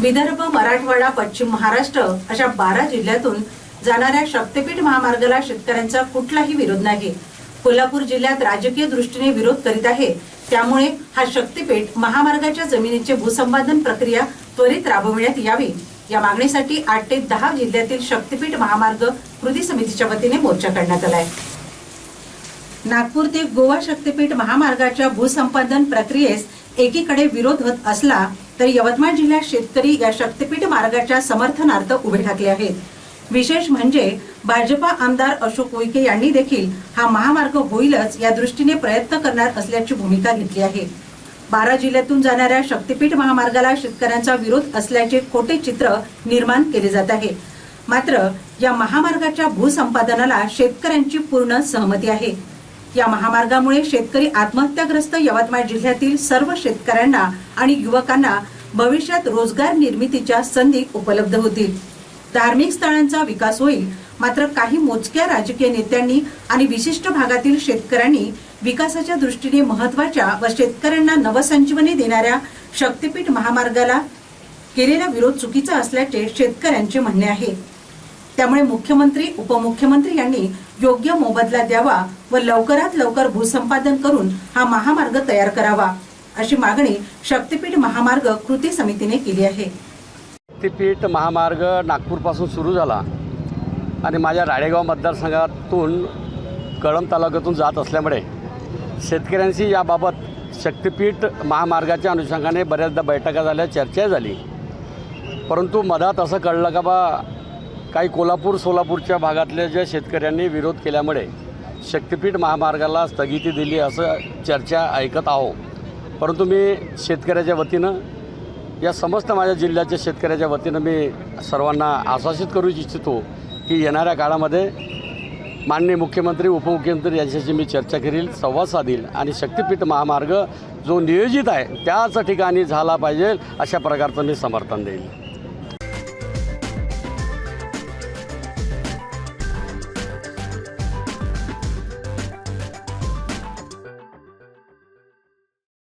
विदर्भ मराठवाडा पश्चिम महाराष्ट्र अशा बारा जिल्ह्यातून जाणाऱ्या शक्तीपीठ महामार्गाला शेतकऱ्यांचा कुठलाही विरोध नाही. कोल्हापूर जिल्ह्यात राजकीय दृष्टीने विरोध करीत आहे. त्यामुळे हा शक्तीपीठ महामार्गाच्या जमिनीचे भूसंपादन प्रक्रिया त्वरित राबविण्यात यावी. या मागणीसाठी आठ ते दहा जिल्ह्यातील शक्तीपीठ महामार्ग कृती समितीच्या वतीने मोर्चा काढण्यात आलाय नागपूर ते गोवा शक्तीपीठ महामार्गाच्या भूसंपादन प्रक्रियेस एकीकडे विरोध होत असला तर यवतमाळ जिल्ह्यात शेतकरी या शक्तीपीठ मार्गाच्या समर्थनार्थ उभे ठाकले आहेत. विशेष म्हणजे भाजपा आमदार अशोक उईके यांनी देखील हा महामार्ग होईलच या दृष्टीने प्रयत्न करणार असल्याची भूमिका घेतली आहे. बारा जिल्ह्यातून जाणाऱ्या शक्तीपीठ महामार्गाला शेतकऱ्यांचा विरोध असल्याचे खोटे चित्र निर्माण केले जात आहे. मात्र या महामार्गाच्या भूसंपादनाला शेतकऱ्यांची पूर्ण सहमती आहे. या महामार्गामुळे शेतकरी आत्महत्याग्रस्त यवतमाळ जिल्ह्यातील सर्व शेतकऱ्यांना आणि युवकांना भविष्यात रोजगार निर्मितीच्या संधी उपलब्ध होतील. धार्मिक स्थळांचा विकास होईल मात्र काही मोजक्या राजकीय नेत्यांनी आणि विशिष्ट भागातील शेतकऱ्यांनी विकासाच्या दृष्टीने महत्त्वाच्या व शेतकऱ्यांना नवसंजीवनी देणाऱ्या शक्तीपीठ महामार्गाला केलेला विरोध चुकीचा असल्याचे शेतकऱ्यांचे म्हणणे आहे. त्यामुळे मुख्यमंत्री उपमुख्यमंत्री यांनी योग्य मोबदला द्यावा व लवकरात लवकर भूसंपादन करून हा महामार्ग तयार करावा अशी मागणी शक्तीपीठ महामार्ग कृती समितीने केली आहे. शक्तीपीठ महामार्ग नागपूरपासून सुरू झाला आणि माझ्या राळेगाव मतदारसंघातून कळंब तालुक्यातून जात असल्यामुळे शेतकऱ्यांशी याबाबत शक्तीपीठ महामार्गाच्या अनुषंगाने बऱ्याचदा बैठका झाल्या चर्चा झाली. परंतु मधात असं कळलं का बा काही कोल्हापूर सोलापूरच्या भागातल्या ज्या शेतकऱ्यांनी विरोध केल्यामुळे शक्तीपीठ महामार्गाला स्थगिती दिली असं चर्चा ऐकत आहो परंतु मी शेतकऱ्याच्या वतीनं या समस्त माझ्या जिल्ह्याच्या शेतकऱ्याच्या वतीनं मी सर्वांना आश्वासित करू इच्छितो की येणाऱ्या काळामध्ये माननीय मुख्यमंत्री उपमुख्यमंत्री यांच्याशी मी चर्चा करील संवाद साधील आणि शक्तीपीठ महामार्ग जो नियोजित आहे त्याच ठिकाणी झाला पाहिजे अशा प्रकारचं मी समर्थन देईल